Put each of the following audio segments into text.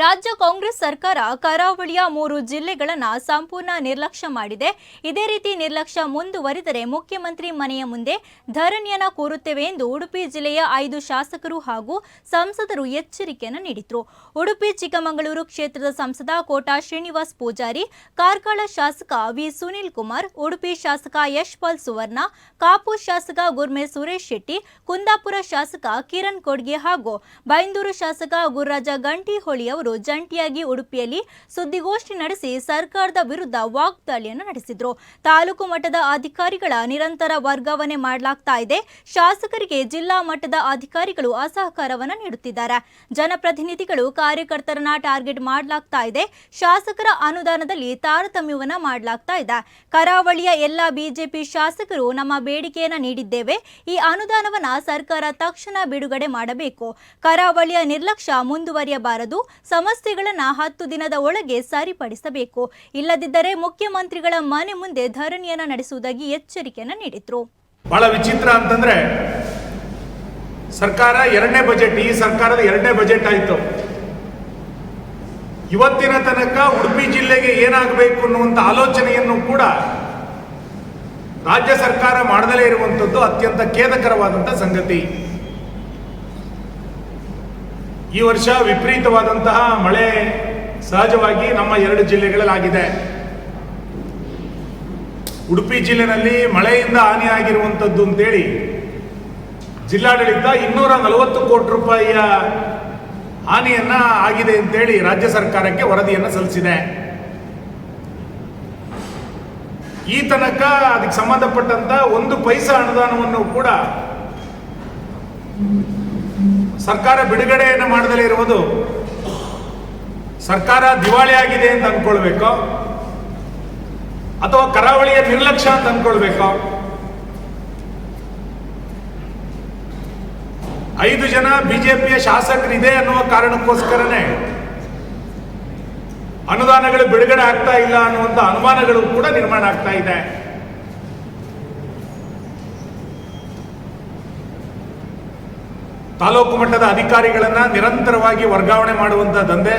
ರಾಜ್ಯ ಕಾಂಗ್ರೆಸ್ ಸರ್ಕಾರ ಕರಾವಳಿಯ ಮೂರು ಜಿಲ್ಲೆಗಳನ್ನು ಸಂಪೂರ್ಣ ನಿರ್ಲಕ್ಷ್ಯ ಮಾಡಿದೆ. ಇದೇ ರೀತಿ ನಿರ್ಲಕ್ಷ್ಯ ಮುಂದುವರಿದರೆ ಮುಖ್ಯಮಂತ್ರಿ ಮನೆಯ ಮುಂದೆ ಧರಣಿಯನ್ನ ಕೋರುತ್ತೇವೆ ಎಂದು ಉಡುಪಿ ಜಿಲ್ಲೆಯ ಐದು ಶಾಸಕರು ಹಾಗೂ ಸಂಸದರು ಎಚ್ಚರಿಕೆಯನ್ನು ನೀಡಿದರು. ಉಡುಪಿ, ಚಿಕ್ಕಮಗಳೂರು ಕ್ಷೇತ್ರದ ಸಂಸದ ಕೋಟಾ ಶ್ರೀನಿವಾಸ್ ಪೂಜಾರಿ, ಕಾರ್ಕಳ ಶಾಸಕ ವಿ ಸುನೀಲ್ ಕುಮಾರ್, ಉಡುಪಿ ಶಾಸಕ ಯಶ್ಪಾಲ್ ಸುವರ್ಣ, ಕಾಪು ಶಾಸಕ ಗುರ್ಮೆ ಸುರೇಶ್ ಶೆಟ್ಟಿ, ಕುಂದಾಪುರ ಶಾಸಕ ಕಿರಣ್ ಕೊಡ್ಗೆ ಹಾಗೂ ಬೈಂದೂರು ಶಾಸಕ ಗುರುರಾಜ ಗಂಟಿಹೊಳಿ ಅವರು ಜಂಟಿಯಾಗಿ ಉಡುಪಿಯಲ್ಲಿ ಸುದ್ದಿಗೋಷ್ಠಿ ನಡೆಸಿ ಸರ್ಕಾರದ ವಿರುದ್ಧ ವಾಗ್ದಾಳಿಯನ್ನು ನಡೆಸಿದ್ರು. ತಾಲೂಕು ಮಟ್ಟದ ಅಧಿಕಾರಿಗಳ ನಿರಂತರ ವರ್ಗಾವಣೆ ಮಾಡಲಾಗ್ತಾ ಇದೆ. ಶಾಸಕರಿಗೆ ಜಿಲ್ಲಾ ಮಟ್ಟದ ಅಧಿಕಾರಿಗಳು ಅಸಹಕಾರವನ್ನು ನೀಡುತ್ತಿದ್ದಾರೆ. ಜನಪ್ರತಿನಿಧಿಗಳು ಕಾರ್ಯಕರ್ತರನ್ನ ಟಾರ್ಗೆಟ್ ಮಾಡಲಾಗ್ತಾ ಇದೆ. ಶಾಸಕರ ಅನುದಾನದಲ್ಲಿ ತಾರತಮ್ಯವನ್ನ ಮಾಡಲಾಗ್ತಾ ಇದೆ. ಕರಾವಳಿಯ ಎಲ್ಲ ಬಿಜೆಪಿ ಶಾಸಕರು ನಮ್ಮ ಬೇಡಿಕೆಯನ್ನ ನೀಡಿದ್ದೇವೆ. ಈ ಅನುದಾನವನ್ನ ಸರ್ಕಾರ ತಕ್ಷಣ ಬಿಡುಗಡೆ ಮಾಡಬೇಕು. ಕರಾವಳಿಯ ನಿರ್ಲಕ್ಷ್ಯ ಮುಂದುವರಿಯಬಾರದು. ಸಮಸ್ಯೆಗಳನ್ನ ಹತ್ತು ದಿನದ ಒಳಗೆ ಸರಿಪಡಿಸಬೇಕು. ಇಲ್ಲದಿದ್ದರೆ ಮುಖ್ಯಮಂತ್ರಿಗಳ ಮನೆ ಮುಂದೆ ಧರಣಿಯನ್ನ ನಡೆಸುವುದಾಗಿ ಎಚ್ಚರಿಕೆಯನ್ನ ನೀಡಿದ್ರು. ಬಹಳ ವಿಚಿತ್ರ ಅಂತಂದ್ರೆ ಸರ್ಕಾರ ಎರಡನೇ ಬಜೆಟ್, ಈ ಸರ್ಕಾರದ ಎರಡನೇ ಬಜೆಟ್ ಆಯಿತು. ಇವತ್ತಿನ ತನಕ ಉಡುಪಿ ಜಿಲ್ಲೆಗೆ ಏನಾಗಬೇಕು ಅನ್ನುವಂಥ ಆಲೋಚನೆಯನ್ನು ಕೂಡ ರಾಜ್ಯ ಸರ್ಕಾರ ಮಾಡದಲೇ ಇರುವಂಥದ್ದು ಅತ್ಯಂತ ಖೇದಕರವಾದಂಥ ಸಂಗತಿ. ಈ ವರ್ಷ ವಿಪರೀತವಾದಂತಹ ಮಳೆ ಸಹಜವಾಗಿ ನಮ್ಮ ಎರಡು ಜಿಲ್ಲೆಗಳಲ್ಲಿ ಆಗಿದೆ ಉಡುಪಿ ಜಿಲ್ಲೆನಲ್ಲಿ ಮಳೆಯಿಂದ ಹಾನಿಯಾಗಿರುವಂಥದ್ದು ಅಂತೇಳಿ ಜಿಲ್ಲಾಡಳಿತ ಇನ್ನೂರ ನಲವತ್ತು ಕೋಟಿ ರೂಪಾಯಿಯ ಹಾನಿಯನ್ನ ಆಗಿದೆ ಅಂತೇಳಿ ರಾಜ್ಯ ಸರ್ಕಾರಕ್ಕೆ ವರದಿಯನ್ನು ಸಲ್ಲಿಸಿದೆ. ಈ ತನಕ ಅದಕ್ಕೆ ಸಂಬಂಧಪಟ್ಟಂತ ಒಂದು ಪೈಸಾ ಅನುದಾನವನ್ನು ಕೂಡ ಸರ್ಕಾರ ಬಿಡುಗಡೆಯನ್ನು ಮಾಡದಲೇ ಇರುವುದು ಸರ್ಕಾರ ದಿವಾಳಿ ಆಗಿದೆ ಅಂತ ಅನ್ಕೊಳ್ಬೇಕು? ಅಥವಾ ಕರಾವಳಿಯ ನಿರ್ಲಕ್ಷ್ಯ ಅಂತ ಅನ್ಕೊಳ್ಬೇಕು? ಐದು ಜನ ಬಿಜೆಪಿಯ ಶಾಸಕರಿದೆ ಅನ್ನುವ ಕಾರಣಕ್ಕೋಸ್ಕರನೇ ಅನುದಾನಗಳು ಬಿಡುಗಡೆ ಆಗ್ತಾ ಇಲ್ಲ ಅನ್ನುವಂಥ ಅನುಮಾನಗಳು ಕೂಡ ನಿರ್ಮಾಣ ಆಗ್ತಾ ಇದೆ. ತಾಲೂಕು ಮಟ್ಟದ ಅಧಿಕಾರಿಗಳನ್ನ ನಿರಂತರವಾಗಿ ವರ್ಗಾವಣೆ ಮಾಡುವಂತ ದಂಧೆ.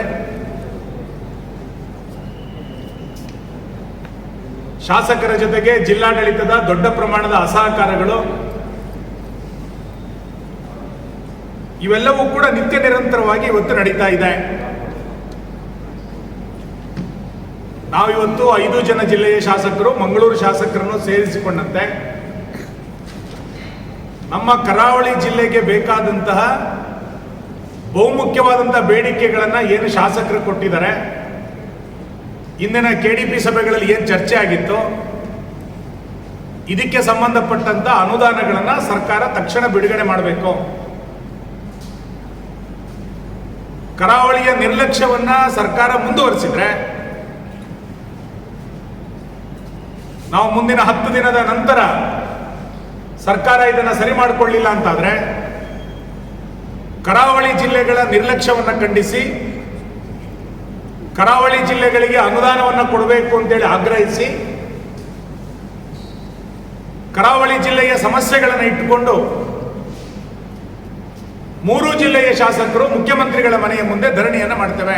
ಶಾಸಕರ ಜೊತೆಗೆ ಜಿಲ್ಲಾಡಳಿತದ ದೊಡ್ಡ ಪ್ರಮಾಣದ ಅಸಹಕಾರಗಳು. ಇವೆಲ್ಲವೂ ಕೂಡ ನಿತ್ಯ ನಿರಂತರವಾಗಿ ಇವತ್ತು ನಡೀತಾ ಇದೆ. ನಾವಿವತ್ತು ಐದು ಜನ ಜಿಲ್ಲೆಯ ಶಾಸಕರು, ಮಂಗಳೂರು ಶಾಸಕರನ್ನು ಸೇರಿಸಿಕೊಂಡಂತೆ. ನಮ್ಮ ಕರಾವಳಿ ಜಿಲ್ಲೆಗೆ ಬೇಕಾದಂತಹ ಬಹುಮುಖ್ಯವಾದಂತಹ ಬೇಡಿಕೆಗಳನ್ನು ಏನು ಶಾಸಕರು ಕೊಟ್ಟಿದ್ದಾರೆ. ಇಂದಿನ ಕೆ ಡಿ ಪಿ ಸಭೆಗಳಲ್ಲಿ ಏನು ಚರ್ಚೆ ಆಗಿತ್ತು, ಇದಕ್ಕೆ ಸಂಬಂಧಪಟ್ಟಂತ ಅನುದಾನಗಳನ್ನು ಸರ್ಕಾರ ತಕ್ಷಣ ಬಿಡುಗಡೆ ಮಾಡಬೇಕು. ಕರಾವಳಿಯ ನಿರ್ಲಕ್ಷ್ಯವನ್ನ ಸರ್ಕಾರ ಮುಂದುವರಿಸಿದ್ರೆ, ನಾವು ಮುಂದಿನ ಹತ್ತು ದಿನದ ನಂತರ ಸರ್ಕಾರ ಇದನ್ನು ಸರಿ ಮಾಡಿಕೊಳ್ಳಿಲ್ಲ ಅಂತಾದರೆ ಕರಾವಳಿ ಜಿಲ್ಲೆಗಳ ನಿರ್ಲಕ್ಷ್ಯವನ್ನು ಖಂಡಿಸಿ, ಕರಾವಳಿ ಜಿಲ್ಲೆಗಳಿಗೆ ಅನುದಾನವನ್ನು ಕೊಡಬೇಕು ಅಂತೇಳಿ ಆಗ್ರಹಿಸಿ, ಕರಾವಳಿ ಜಿಲ್ಲೆಯ ಸಮಸ್ಯೆಗಳನ್ನು ಇಟ್ಟುಕೊಂಡು ಮೂರು ಜಿಲ್ಲೆಯ ಶಾಸಕರು ಮುಖ್ಯಮಂತ್ರಿಗಳ ಮನೆಯ ಮುಂದೆ ಧರಣಿಯನ್ನು ಮಾಡ್ತೇವೆ.